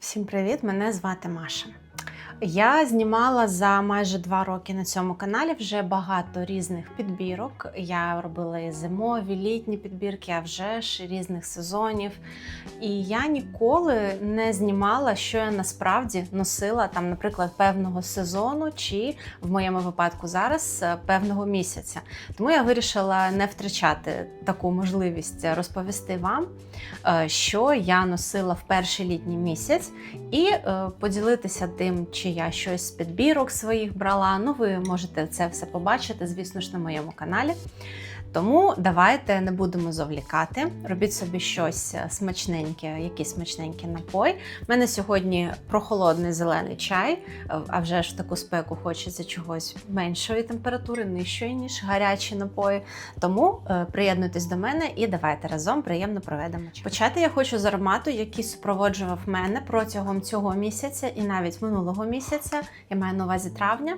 Всім привіт! Мене звати Маша. Я знімала за майже два роки на цьому каналі вже багато різних підбірок. Я робила і зимові, літні підбірки, а вже ж різних сезонів. І я ніколи не знімала, що я насправді носила там, наприклад, певного сезону, чи в моєму випадку зараз е, певного місяця. Тому я вирішила не втрачати таку можливість розповісти вам, е, що я носила в перший літній місяць, і е, поділитися тим, чи я щось з підбірок своїх брала. Ну, ви можете це все побачити, звісно ж, на моєму каналі. Тому давайте не будемо завлікати. Робіть собі щось е, смачненьке, якийсь смачненький напой. У мене сьогодні прохолодний зелений чай, е, а вже ж в таку спеку хочеться чогось меншої температури, нижчої, ніж гарячі напої. Тому е, приєднуйтесь до мене і давайте разом приємно проведемо час. Почати я хочу з аромату, який супроводжував мене протягом цього місяця і навіть минулого місяця. Я маю на увазі травня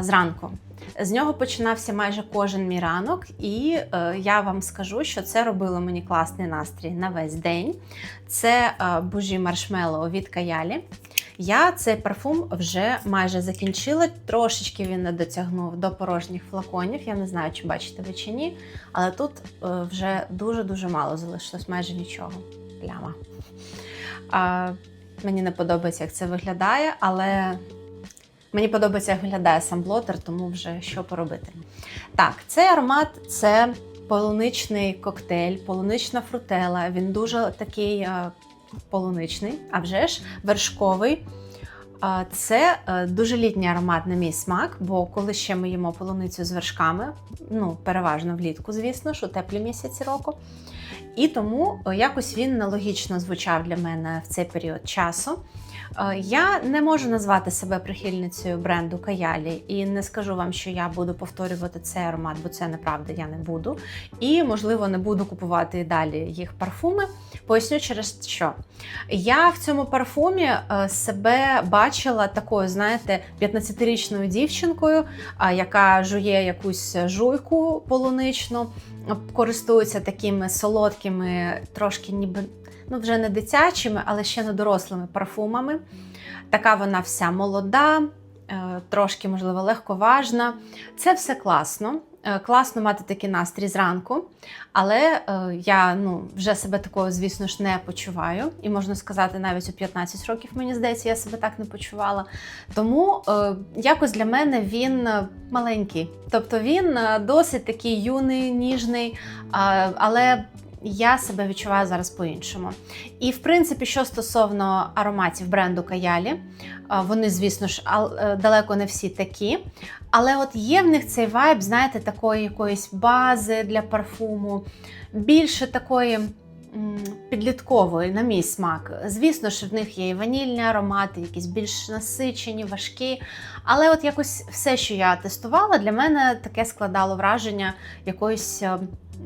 зранку. З нього починався майже кожен мій ранок, і е, я вам скажу, що це робило мені класний настрій на весь день. Це е, бужі маршмеллоу від Каялі. Я цей парфум вже майже закінчила. Трошечки він не дотягнув до порожніх флаконів. Я не знаю, чи бачите ви чи ні, але тут е, вже дуже-дуже мало залишилось, майже нічого. Пляма. А, мені не подобається, як це виглядає, але Мені подобається, як виглядає сам блотер, тому вже що поробити. Так, цей аромат це полуничний коктейль, полунична фрутела. Він дуже такий е, полуничний, а вже ж вершковий. Це е, дуже літній аромат на мій смак, бо коли ще ми їмо полуницю з вершками, ну переважно влітку, звісно, що теплі місяці року. І тому е, якось він нелогічно звучав для мене в цей період часу. Е, Я не можу назвати себе прихильницею бренду Каялі і не скажу вам, що я буду повторювати цей аромат, бо це неправда, я не буду. І, можливо, не буду купувати і далі їх парфуми. Поясню через що. Я в цьому парфумі е, себе бачила такою, знаєте, 15-річною дівчинкою, яка жує якусь жуйку полуничну, користується такими солодкими, трошки ніби ну вже не дитячими, але ще не дорослими парфумами. Така вона вся молода, е, трошки, можливо, легковажна. Це все класно. Е, Класно мати такий настрій зранку, але е, я ну, вже себе такою, звісно ж, не почуваю. І можна сказати, навіть у 15 років, мені здається, я себе так не почувала. Тому якось для мене він маленький. Тобто він досить такий юний, ніжний, але я себе відчуваю зараз по-іншому. І в принципі, що стосовно ароматів бренду Каялі, вони, звісно ж, е, далеко не всі такі. Але от є в них цей вайб, знаєте, такої якоїсь бази для парфуму, більше такої. Підліткової, на мій смак. Звісно ж, в них є і ванільні аромати, якісь більш насичені, важкі. Але от якось все, що я тестувала, для мене таке складало враження якоїсь е,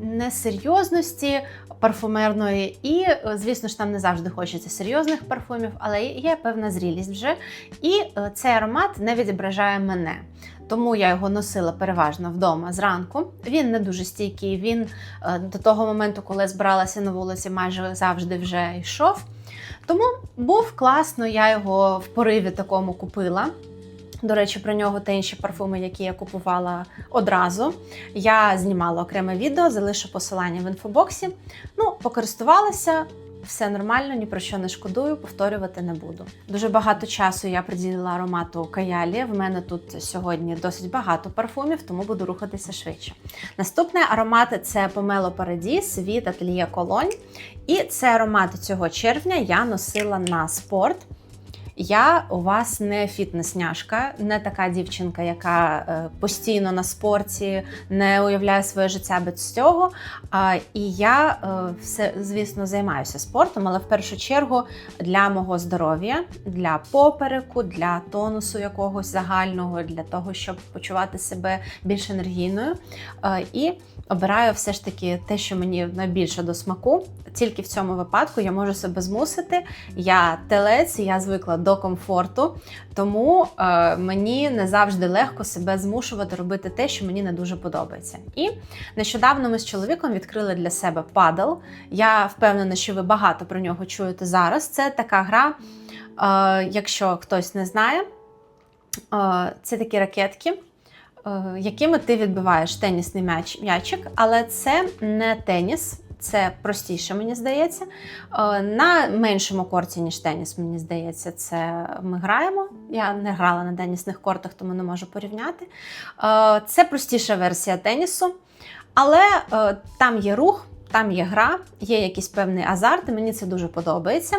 несерйозності парфумерної. І, е, звісно ж, там не завжди хочеться серйозних парфумів, але є певна зрілість вже. І е, цей аромат не відображає мене. Тому я його носила переважно вдома зранку. Він не дуже стійкий. Він е, до того моменту, коли збиралася на вулиці, майже завжди вже йшов. Тому був класно, я його в пориві такому купила. До речі, про нього та інші парфуми, які я купувала одразу. Я знімала окреме відео, залишу посилання в інфобоксі. Ну, покористувалася, все нормально, ні про що не шкодую, повторювати не буду. Дуже багато часу я приділила аромату Каялі. В мене тут сьогодні досить багато парфумів, тому буду рухатися швидше. Наступний аромат це Pomelo Paradis від Atelier Cologne. І це аромат цього червня я носила на спорт. Я у вас не фітнес-няшка, не така дівчинка, яка е, постійно на спорті не уявляє своє життя без цього. І я е, все, звісно, займаюся спортом, але в першу чергу для мого здоров'я, для попереку, для тонусу якогось загального, для того, щоб почувати себе більш енергійною. Е, і обираю все ж таки те, що мені найбільше до смаку. Тільки в цьому випадку я можу себе змусити. Я телець, я звикла до комфорту, тому е, мені не завжди легко себе змушувати робити те, що мені не дуже подобається. І нещодавно ми з чоловіком відкрили для себе падл. Я впевнена, що ви багато про нього чуєте зараз. Це така гра, е, якщо хтось не знає, е, це такі ракетки. Е, якими ти відбиваєш тенісний м'яч, м'ячик, але це не теніс, це простіше, мені здається. Е, На меншому корті, ніж теніс, мені здається, це ми граємо. Я не грала на тенісних кортах, тому не можу порівняти. Е, Це простіша версія тенісу, але там є рух. Там є гра, є якийсь певний азарт, і мені це дуже подобається.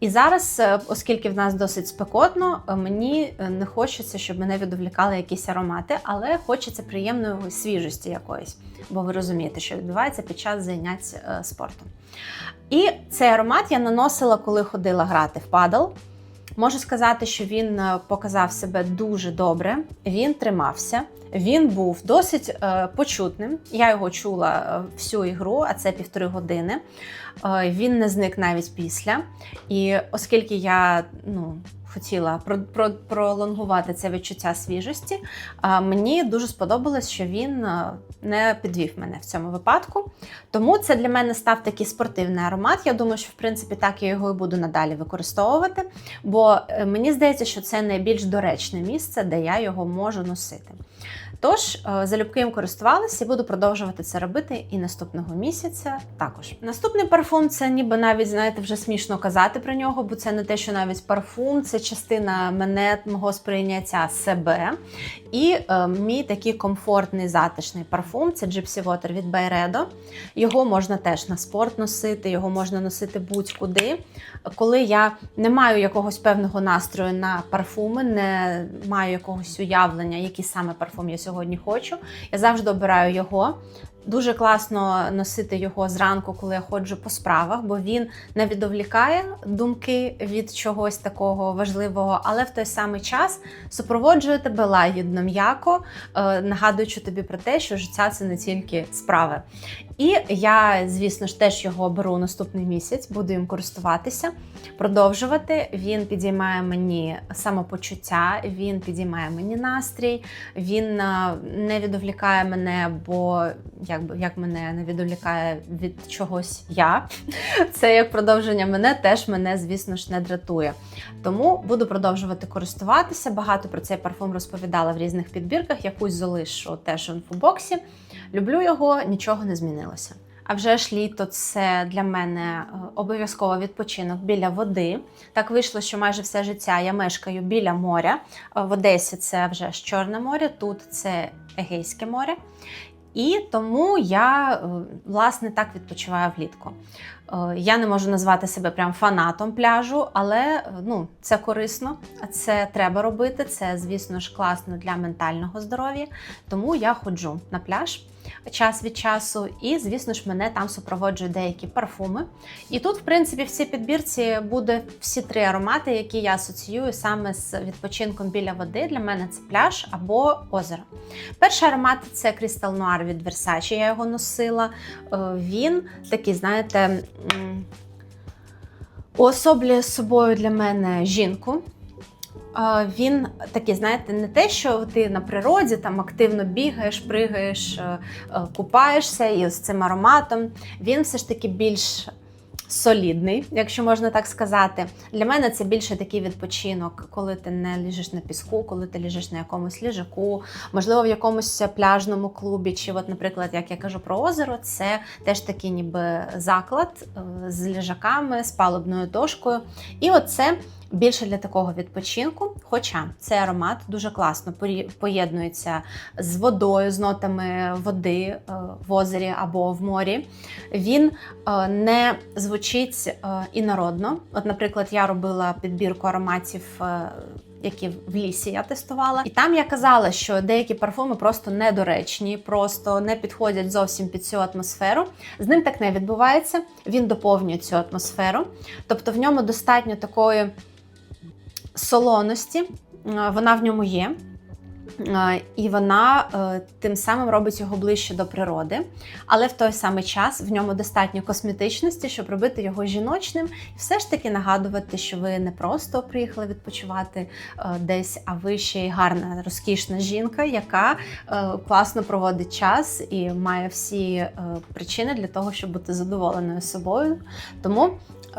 І зараз, е, оскільки в нас досить спекотно, е, мені е, не хочеться, щоб мене відволікали якісь аромати, але хочеться приємної свіжості якоїсь, бо ви розумієте, що відбувається під час занять спортом. І цей аромат я наносила, коли ходила грати в падл. Можу сказати, що він е, показав себе дуже добре, він тримався. Він був досить е, почутним. Я його чула е, всю ігру, а це півтори години. Е, він не зник навіть після. І оскільки я ну, хотіла про, про, пролонгувати це відчуття свіжості, а мені дуже сподобалось, що він не підвів мене в цьому випадку. Тому це для мене став такий спортивний аромат. Я думаю, що в принципі так я його і буду надалі використовувати, бо е, мені здається, що це найбільш доречне місце, де я його можу носити. Тож, е, залюбки їм користувалася і буду продовжувати це робити і наступного місяця також. Наступний парфум це ніби навіть, знаєте, вже смішно казати про нього, бо це не те, що навіть парфум, це частина мене, мого сприйняття себе. І е, мій такий комфортний затишний парфум це Gypsy Water від Byredo. Його можна теж на спорт носити, його можна носити будь-куди. Коли я не маю якогось певного настрою на парфуми, не маю якогось уявлення, який саме парфум я сьогодні хочу, я завжди обираю його. Дуже класно носити його зранку, коли я ходжу по справах, бо він не відволікає думки від чогось такого важливого, але в той самий час супроводжує тебе лагідно, м'яко, е, нагадуючи тобі про те, що життя це не тільки справи. І я, звісно ж, теж його беру наступний місяць, буду їм користуватися, продовжувати. Він підіймає мені самопочуття, він підіймає мені настрій, він е, не відволікає мене, бо якби як мене не відволікає від чогось я. Це як продовження мене, теж мене, звісно ж, не дратує. Тому буду продовжувати користуватися. Багато про цей парфум розповідала в різних підбірках. Якусь залишу теж в інфобоксі. Люблю його, нічого не змінилося. А вже ж літо це для мене е, обов'язково відпочинок біля води. Так вийшло, що майже все життя я мешкаю біля моря. Е, В Одесі це вже ж Чорне море, тут це Егейське море. І тому я е, власне так відпочиваю влітку. Я не можу назвати себе прям фанатом пляжу, але ну, це корисно, це треба робити. Це, звісно ж, класно для ментального здоров'я. Тому я ходжу на пляж час від часу, і, звісно ж, мене там супроводжують деякі парфуми. І тут, в принципі, в цій підбірці буде всі три аромати, які я асоціюю саме з відпочинком біля води. Для мене це пляж або озеро. Перший аромат це Crystal Noir від Versace, я його носила. Е, Він такий, знаєте, уособлює собою для мене жінку. Він такий, знаєте, не те, що ти на природі там активно бігаєш, пригаєш, е, е, купаєшся і з цим ароматом. Він все ж таки більш солідний, якщо можна так сказати. Для мене це більше такий відпочинок, коли ти не ліжеш на піску, коли ти ліжеш на якомусь ліжаку, можливо, в якомусь пляжному клубі. Чи, от, наприклад, як я кажу про озеро, це теж такий ніби заклад е, з ліжаками, з палубною дошкою. І оце більше для такого відпочинку. Хоча цей аромат дуже класно поєднується з водою, з нотами води е, в озері або в морі. Він е, не звучить е, інородно. От, наприклад, я робила підбірку ароматів. Які в лісі я тестувала, і там я казала, що деякі парфуми просто недоречні, просто не підходять зовсім під цю атмосферу. З ним так не відбувається. Він доповнює цю атмосферу, тобто в ньому достатньо такої солоності, е, вона в ньому є. Е, І вона е, тим самим робить його ближче до природи, але в той самий час в ньому достатньо косметичності, щоб робити його жіночним, і все ж таки нагадувати, що ви не просто приїхали відпочивати десь, а ви ще й гарна, розкішна жінка, яка класно проводить час і має всі причини для того, щоб бути задоволеною собою. Тому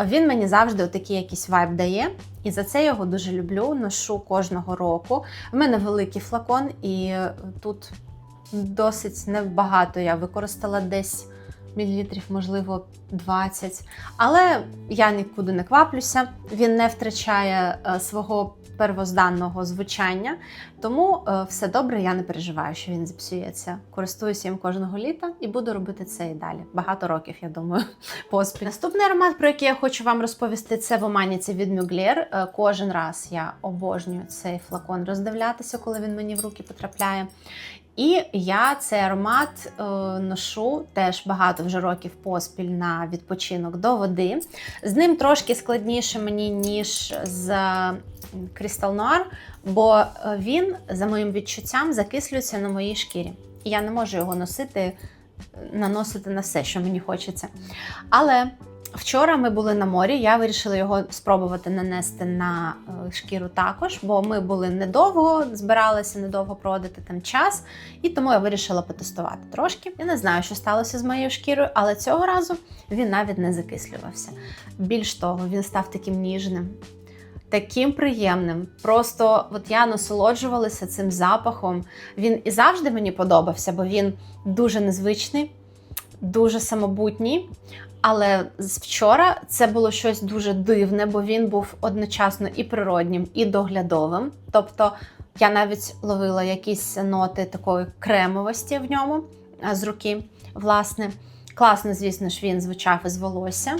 він мені завжди такий якийсь вайб дає, і за це його дуже люблю. Ношу кожного року. У мене великий флакон, і тут досить небагато я використала десь мілілітрів, можливо, 20. Але я нікуди не кваплюся, він не втрачає е, свого первозданного звучання, тому е, все добре, я не переживаю, що він зіпсується. Користуюся їм кожного літа і буду робити це і далі. Багато років, я думаю, поспіль. Наступний аромат, про який я хочу вам розповісти, це в Оманіці від Мюглєр. Е, Кожен раз я обожнюю цей флакон роздивлятися, коли він мені в руки потрапляє. І я цей аромат е, ношу теж багато вже років поспіль на відпочинок до води. З ним трошки складніше мені, ніж з Crystal Noir, бо е, він, за моїм відчуттям, закислюється на моїй шкірі. І я не можу його носити, наносити на все, що мені хочеться. Але Вчора ми були на морі, я вирішила його спробувати нанести на е, шкіру також, бо ми були недовго, збиралися недовго проводити там час, і тому я вирішила потестувати трошки. Я не знаю, що сталося з моєю шкірою, але цього разу він навіть не закислювався. Більш того, він став таким ніжним. Таким приємним. Просто от я насолоджувалася цим запахом. Він і завжди мені подобався, бо він дуже незвичний, дуже самобутній. Але з вчора це було щось дуже дивне, бо він був одночасно і природнім, і доглядовим. Тобто я навіть ловила якісь ноти такої кремовості в ньому з руки. Власне, класно, звісно ж, він звучав із волосся,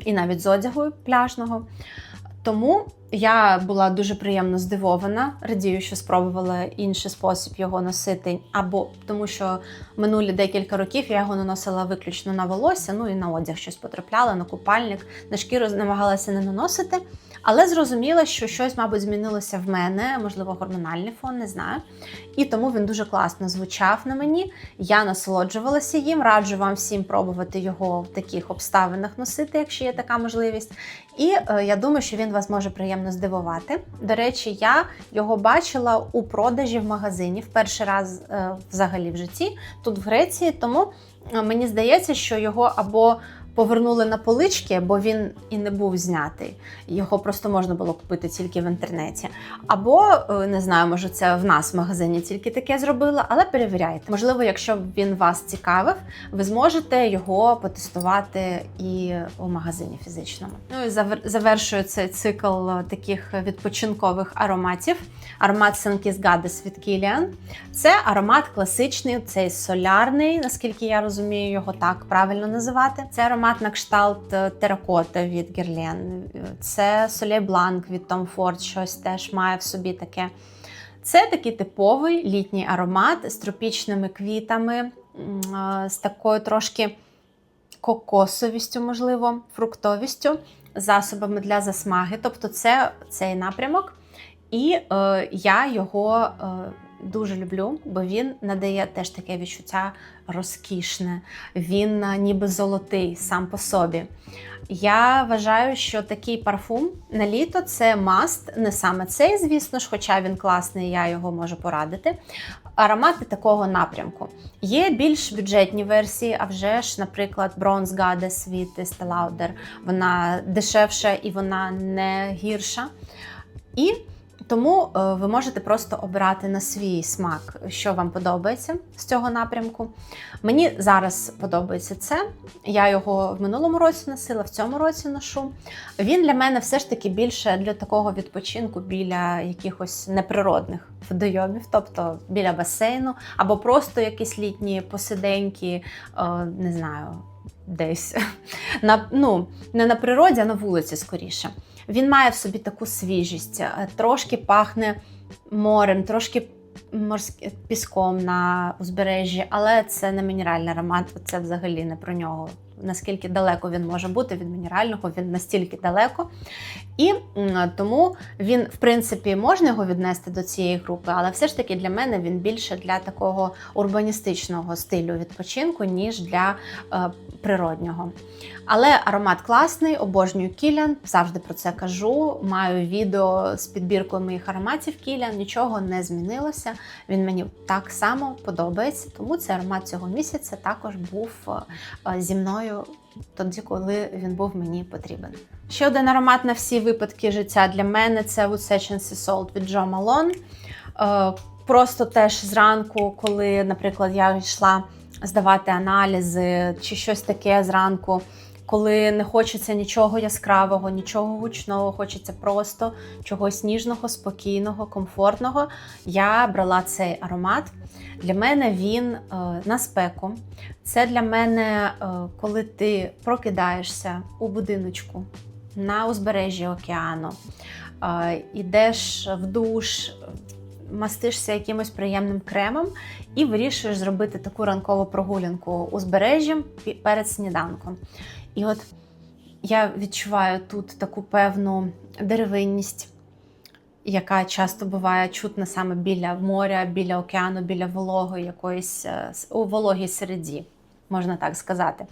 і навіть з одягу пляжного. Тому я була дуже приємно здивована. Радію, що спробувала інший спосіб його носити, або тому, що минулі декілька років я його наносила виключно на волосся, ну і на одяг щось потрапляла, на купальник, на шкіру намагалася не наносити. Але зрозуміла, що щось, мабуть, змінилося в мене, можливо, гормональний фон, не знаю. І тому він дуже класно звучав на мені. Я насолоджувалася їм. Раджу вам всім пробувати його в таких обставинах носити, якщо є така можливість. І е, я думаю, що він вас може приємно здивувати. До речі, я його бачила у продажі в магазині в перший раз е, взагалі в житті, тут в Греції. Тому е, мені здається, що його або повернули на полички, бо він і не був знятий. Його просто можна було купити тільки в інтернеті. Або е, не знаю, може це в нас в магазині тільки таке зробила, але перевіряйте. Можливо, якщо він вас цікавив, ви зможете його потестувати і у магазині фізичному. Ну і завершую цей цикл таких відпочинкових ароматів. Аромат Санкіс Гадес від Kilian. Це аромат класичний, цей солярний, наскільки я розумію, його так правильно називати. Це аромат аромат на кшталт е, теракота від Герлен. Це Солей Бланк від Tom Ford, щось теж має в собі таке. Це такий типовий літній аромат з тропічними квітами, е, з такою трошки кокосовістю, можливо, фруктовістю, засобами для засмаги. Тобто, це цей напрямок. І е, я його е, дуже люблю, бо він надає теж таке відчуття розкішне, він ніби золотий сам по собі. Я вважаю, що такий парфум на літо це маст, не саме цей, звісно ж, хоча він класний, я його можу порадити. Аромати такого напрямку. Є більш бюджетні версії, а вже ж, наприклад, Bronze Goddess від Estee Lauder. Вона дешевша і вона не гірша. І тому е, ви можете просто обирати на свій смак, що вам подобається з цього напрямку. Мені зараз подобається це. Я його в минулому році носила, в цьому році ношу. Він для мене все ж таки більше для такого відпочинку біля якихось неприродних водойомів, тобто біля басейну, або просто якісь літні посиденьки, е, не знаю, десь на ну не на природі, а на вулиці скоріше. Він має в собі таку свіжість, е, трошки пахне морем, трошки морським піском на узбережжі, але це не мінеральний аромат, це взагалі не про нього. Наскільки далеко він може бути від мінерального, він настільки далеко. І тому він, в принципі, можна його віднести до цієї групи, але все ж таки для мене він більше для такого урбаністичного стилю відпочинку, ніж для е, природнього. Але аромат класний, обожнюю Кілян, завжди про це кажу. Маю відео з підбіркою моїх ароматів Кілян, нічого не змінилося. Він мені так само подобається, тому цей аромат цього місяця також був е, зі мною тоді, коли він був мені потрібен. Ще один аромат на всі випадки життя для мене це Wood Sea Salt від Jo Malone. Е, Просто теж зранку, коли, наприклад, я йшла здавати аналізи чи щось таке зранку, коли не хочеться нічого яскравого, нічого гучного, хочеться просто чогось ніжного, спокійного, комфортного. Я брала цей аромат. Для мене він е, на спеку. Це для мене, е, коли ти прокидаєшся у будиночку на узбережжі океану, е, ідеш в душ, мастишся якимось приємним кремом і вирішуєш зробити таку ранкову прогулянку узбережжям перед сніданком. І от я відчуваю тут таку певну деревинність, яка часто буває чутна саме біля моря, біля океану, біля вологи якоїсь е, у вологій середі, можна так сказати.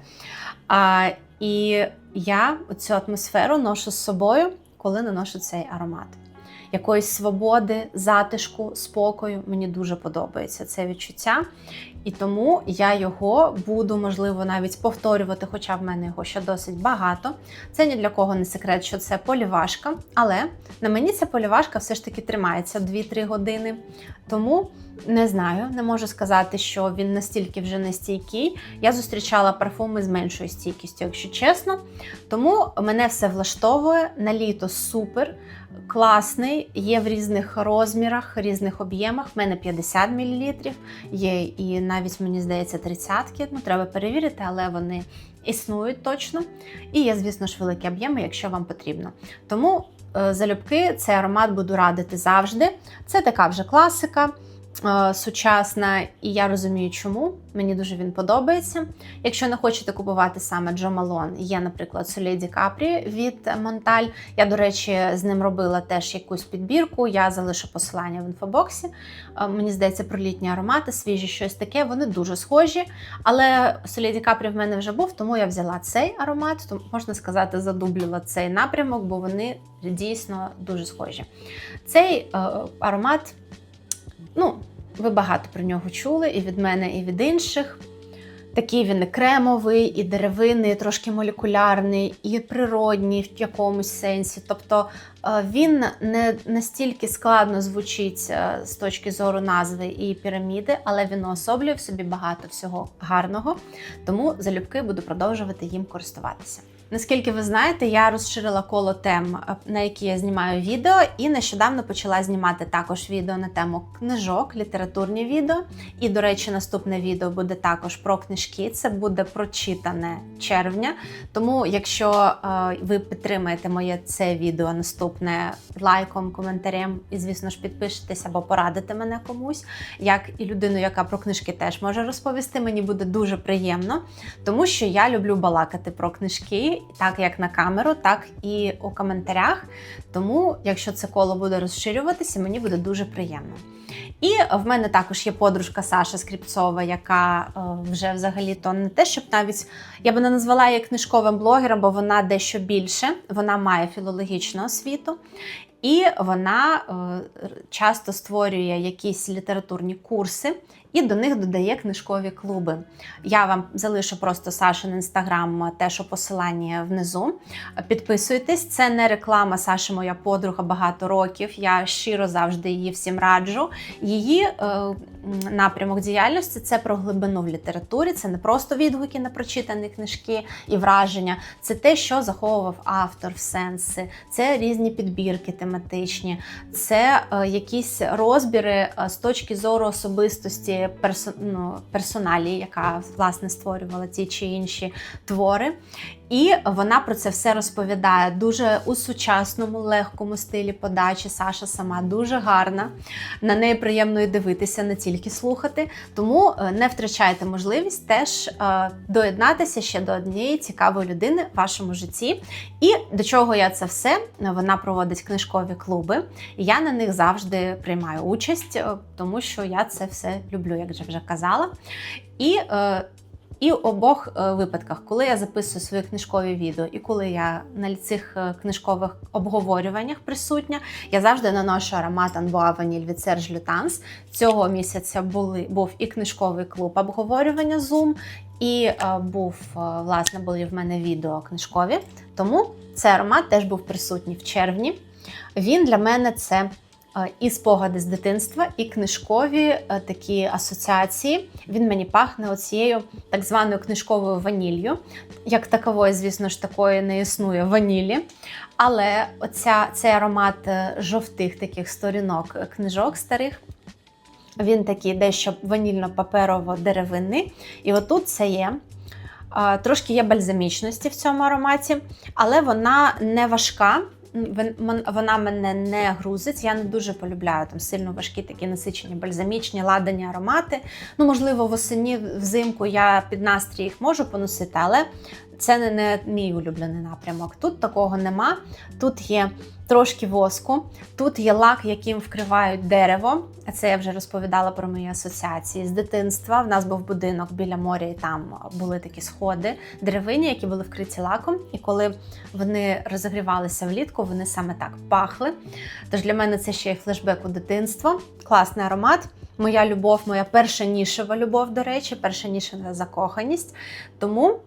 А, і я цю атмосферу ношу з собою, коли наношу цей аромат. Якоїсь свободи, затишку, спокою мені дуже подобається це відчуття. І тому я його буду, можливо, навіть повторювати, хоча в мене його ще досить багато. Це ні для кого не секрет, що це полівашка, але на мені ця полівашка все ж таки тримається 2-3 години. Тому не знаю, не можу сказати, що він настільки вже не стійкий. Я зустрічала парфуми з меншою стійкістю, якщо чесно. Тому мене все влаштовує. На літо супер, класний, є в різних розмірах, різних об'ємах. В мене 50 мл, є і навіть, мені здається, 30-ки. Ну, треба перевірити, але вони існують точно. І є, звісно ж, великі об'єми, якщо вам потрібно. Тому е, залюбки цей аромат буду радити завжди. Це така вже класика. Сучасна, і я розумію, чому. Мені дуже він подобається. Якщо не хочете купувати саме Джо Малон, є, наприклад, Соліді Капрі від Монталь. Я, до речі, з ним робила теж якусь підбірку. Я залишу посилання в інфобоксі. Мені здається, про літні аромати, свіжі щось таке. Вони дуже схожі. Але Соліді Капрі в мене вже був, тому я взяла цей аромат. Тому можна сказати, задублювала цей напрямок, бо вони дійсно дуже схожі. Цей е, аромат, ви багато про нього чули і від мене, і від інших. Такий він і кремовий, і деревинний, і трошки молекулярний, і природній в якомусь сенсі. Тобто е, він не настільки складно звучить е, з точки зору назви і піраміди, але він уособлює в собі багато всього гарного. Тому залюбки буду продовжувати їм користуватися. Наскільки ви знаєте, я розширила коло тем, е, на які я знімаю відео, і нещодавно почала знімати також відео на тему книжок, літературні відео. І, до речі, наступне відео буде також про книжки. Це буде прочитане червня. Тому, якщо е, ви підтримаєте моє це відео наступне лайком, коментарем, і, звісно ж, підпишетесь або порадите мене комусь, як і людину, яка про книжки теж може розповісти, мені буде дуже приємно, тому що я люблю балакати про книжки, так як на камеру, так і у коментарях. Тому, якщо це коло буде розширюватися, мені буде дуже приємно. І в мене також є подружка Саша Скріпцова, яка е, вже взагалі то не те, щоб навіть я би не назвала її книжковим блогером, бо вона дещо більше, вона має філологічну освіту. І вона е, часто створює якісь літературні курси і до них додає книжкові клуби. Я вам залишу просто Сашин інстаграм, теж у посиланні внизу. Підписуйтесь, це не реклама. Саша моя подруга багато років. Я щиро завжди її всім раджу. Її е, напрямок діяльності це про глибину в літературі. Це не просто відгуки на прочитані книжки і враження. Це те, що заховував автор в сенси, це різні підбірки тематичні, це е, якісь розбіри е, з точки зору особистості персо, ну, персоналі, яка власне створювала ті чи інші твори. І вона про це все розповідає дуже у сучасному, легкому стилі подачі. Саша сама дуже гарна. На неї приємно і дивитися, не тільки слухати. Тому е, не втрачайте можливість теж е, доєднатися ще до однієї цікавої людини в вашому житті. І до чого я це все? Вона проводить книжкові клуби. І я на них завжди приймаю участь, е, тому що я це все люблю, як вже вже казала. І і в обох е, випадках, коли я записую свої книжкові відео, і коли я на цих е, книжкових обговорюваннях присутня, я завжди наношу аромат Анбоа Ваніль від Серж Лютанс. Цього місяця були був і книжковий клуб обговорювання Zoom, і е, був власне були в мене відео книжкові. Тому цей аромат теж був присутній в червні. Він для мене це і спогади з дитинства, і книжкові е, такі асоціації. Він мені пахне оцією так званою книжковою ваніллю. Як такової, звісно ж, такої не існує ванілі. Але оця, цей аромат е, жовтих таких сторінок е, книжок старих. Він такий дещо ванільно-паперово-деревинний. І отут це є. Трошки є бальзамічності в цьому ароматі, але вона не важка. Вон- Вона мене не грузить. Я не дуже полюбляю там сильно важкі такі насичені бальзамічні ладені аромати. Ну, можливо, восені взимку я під настрій їх можу поносити, але це не, не мій улюблений напрямок. Тут такого нема. Тут є трошки воску, тут є лак, яким вкривають дерево. Це я вже розповідала про мої асоціації з дитинства. В нас був будинок біля моря, і там були такі сходи деревині, які були вкриті лаком. І коли вони розігрівалися влітку, вони саме так пахли. Тож для мене це ще й флешбек у дитинство. Класний аромат. Моя любов, моя перша нішева любов, до речі, перша нішева закоханість. Тому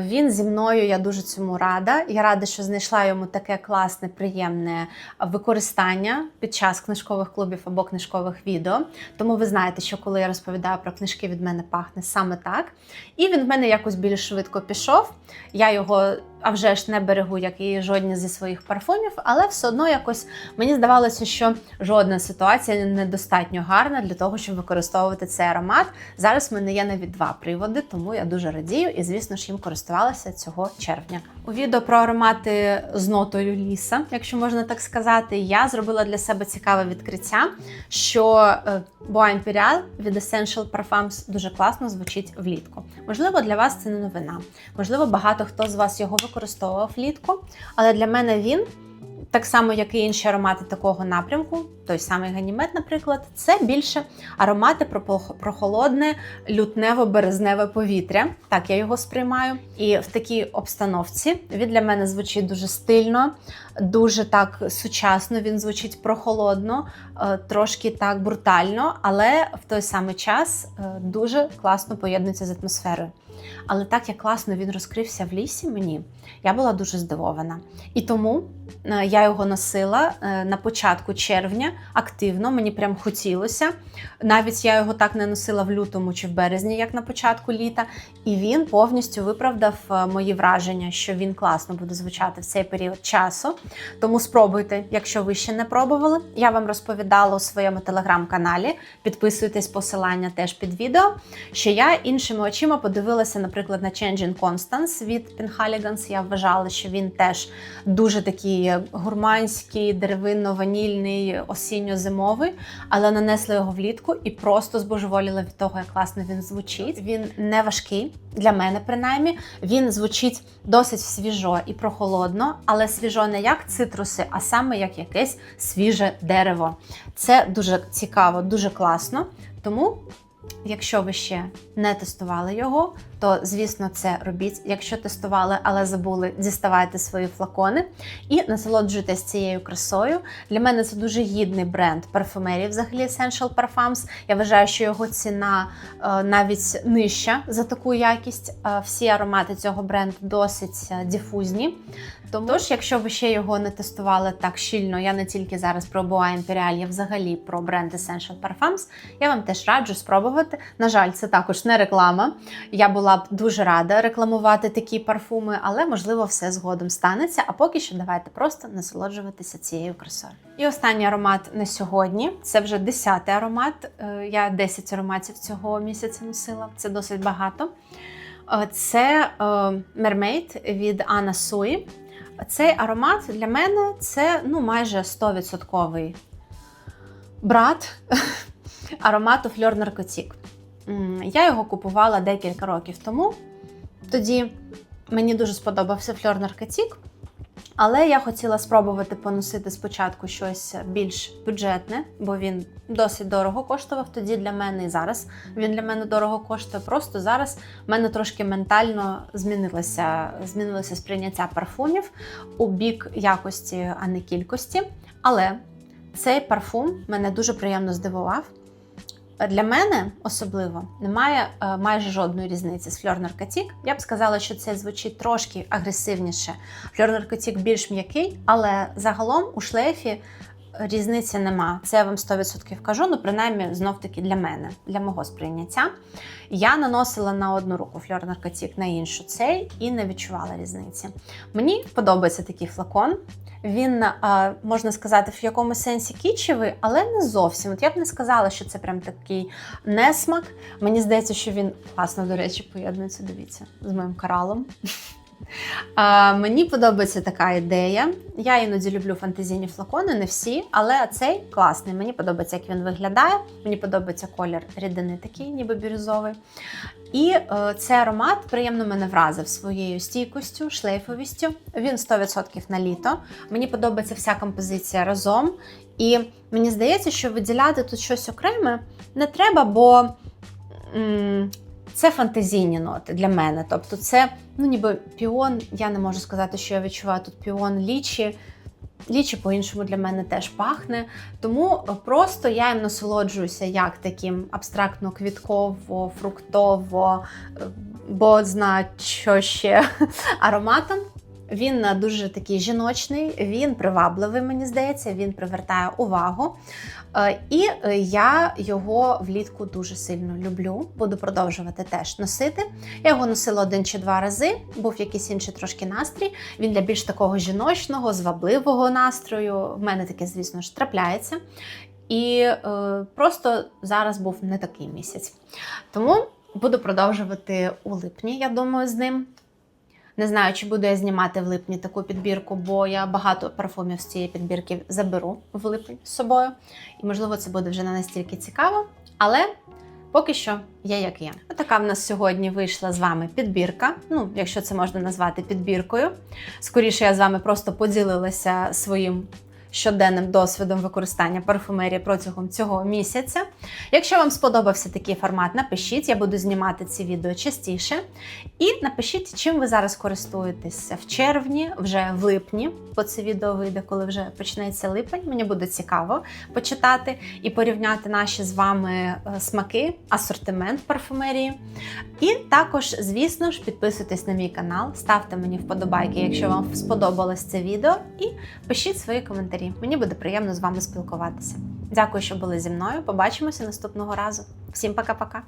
Він зі мною, я дуже цьому рада. Я рада, що знайшла йому таке класне, приємне використання під час книжкових клубів або книжкових відео. Тому ви знаєте, що коли я розповідаю про книжки, від мене пахне саме так. І він в мене якось більш швидко пішов. Я його а вже ж не берегу, як і жодні зі своїх парфумів, але все одно якось мені здавалося, що жодна ситуація недостатньо гарна для того, щоб використовувати цей аромат. Зараз в мене є навіть два приводи, тому я дуже радію і, звісно ж, їм користувалася цього червня. У відео про аромати з нотою ліса, якщо можна так сказати, я зробила для себе цікаве відкриття, що е, Bois Imperial від Essential Parfums дуже класно звучить влітку. Можливо, для вас це не новина. Можливо, багато хто з вас його використовував влітку, але для мене він. Так само, як і інші аромати такого напрямку, той самий ганімет, наприклад, це більше аромати про прохолодне лютнево-березневе повітря. Так я його сприймаю. І в такій обстановці він для мене звучить дуже стильно, дуже так сучасно. Він звучить прохолодно, е, трошки так брутально, але в той самий час е, дуже класно поєднується з атмосферою. Але так як класно він розкрився в лісі мені, я була дуже здивована. І тому е, я його носила е, на початку червня активно, мені прям хотілося. Навіть я його так не носила в лютому чи в березні, як на початку літа. І він повністю виправдав е, мої враження, що він класно буде звучати в цей період часу. Тому спробуйте, якщо ви ще не пробували. Я вам розповідала у своєму телеграм-каналі. Підписуйтесь, посилання теж під відео. Що я іншими очима подивилася, наприклад, на Changing Constance від Penhaligans. Я вважала, що він теж дуже такий гурманський, деревинно-ванільний, осінньо-зимовий, але нанесла його влітку і просто збожеволіла від того, як класно він звучить. Він не важкий для мене, принаймні. Він звучить досить свіжо і прохолодно, але свіжо не як цитруси, а саме як якесь свіже дерево. Це дуже цікаво, дуже класно. Тому. Якщо ви ще не тестували його, то звісно це робіть. Якщо тестували, але забули, діставайте свої флакони і насолоджуйтесь цією красою. Для мене це дуже гідний бренд парфумерії, взагалі Essential Parfums. Я вважаю, що його ціна е, навіть нижча за таку якість. Всі аромати цього бренду досить е, дифузні. Тож, якщо ви ще його не тестували так щільно, я не тільки зараз про Boa Imperial, я взагалі про бренд Essential Parfums, я вам теж раджу спробувати. На жаль, це також не реклама. Я була б дуже рада рекламувати такі парфуми, але можливо все згодом станеться. А поки що давайте просто насолоджуватися цією красою. І останній аромат на сьогодні це вже 10-й аромат. Е, Я 10 ароматів цього місяця носила, це досить багато. Е, Це е, Mermaid від Anna Sui. Цей аромат для мене це ну, майже 100% брат аромату Fleur Narcotique. Я його купувала декілька років тому. Тоді мені дуже сподобався Fleur Narcotique. Але я хотіла спробувати поносити спочатку щось більш бюджетне, бо він досить дорого коштував тоді для мене і зараз. Він для мене дорого коштує. Просто зараз в мене трошки ментально змінилося, змінилося сприйняття парфумів у бік якості, а не кількості. Але цей парфум мене дуже приємно здивував. Для мене особливо немає е, майже жодної різниці з фльор наркотік. Я б сказала, що це звучить трошки агресивніше. Фльор наркотік більш м'який, але загалом у шлейфі різниці нема. Це я вам 100% кажу, ну принаймні знов-таки для мене, для мого сприйняття. Я наносила на одну руку Fleur Narcotique, на іншу цей і не відчувала різниці. Мені подобається такий флакон. Він, можна сказати, в якомусь сенсі кічевий, але не зовсім. От я б не сказала, що це прям такий несмак. Мені здається, що він класно, до речі, поєднується, дивіться, з моїм коралом. Мені подобається така ідея. Я іноді люблю фантазійні флакони, не всі, але цей класний. Мені подобається, як він виглядає. Мені подобається колір рідини такий, ніби бірюзовий. І е, цей аромат приємно мене вразив своєю стійкостю, шлейфовістю. Він 100% на літо. Мені подобається вся композиція разом. І мені здається, що виділяти тут щось окреме не треба, бо це фантазійні ноти для мене. Тобто, це ну, ніби піон. Я не можу сказати, що я відчуваю тут піон лічі. Лічі по-іншому для мене теж пахне. Тому просто я їм насолоджуюся як таким абстрактно-квітково, фруктово, е, бо зна що ще ароматом. Він е, дуже такий жіночний, він привабливий, мені здається, він привертає увагу. Е, І е, я його влітку дуже сильно люблю. Буду продовжувати теж носити. Я його носила один чи два рази, був якийсь інший трошки настрій. Він для більш такого жіночного, звабливого настрою. В мене таке, звісно ж, трапляється. І е, просто зараз був не такий місяць. Тому буду продовжувати у липні, я думаю, з ним. Не знаю, чи буду я знімати в липні таку підбірку, бо я багато парфумів з цієї підбірки заберу в липень з собою. І, можливо, це буде вже не настільки цікаво. Але поки що я як є. Така в нас сьогодні вийшла з вами підбірка. Ну, якщо це можна назвати підбіркою. Скоріше, я з вами просто поділилася своїм щоденним досвідом використання парфумерії протягом цього місяця. Якщо вам сподобався такий формат, напишіть, я буду знімати ці відео частіше. І напишіть, чим ви зараз користуєтеся в червні, вже в липні, бо це відео вийде, коли вже почнеться липень. Мені буде цікаво почитати і порівняти наші з вами е, смаки, асортимент парфумерії. І також, звісно ж, підписуйтесь на мій канал, ставте мені вподобайки, якщо вам сподобалось це відео, і пишіть свої коментарі. Мені буде приємно з вами спілкуватися. Дякую, що були зі мною. Побачимося наступного разу. Всім пока-пока!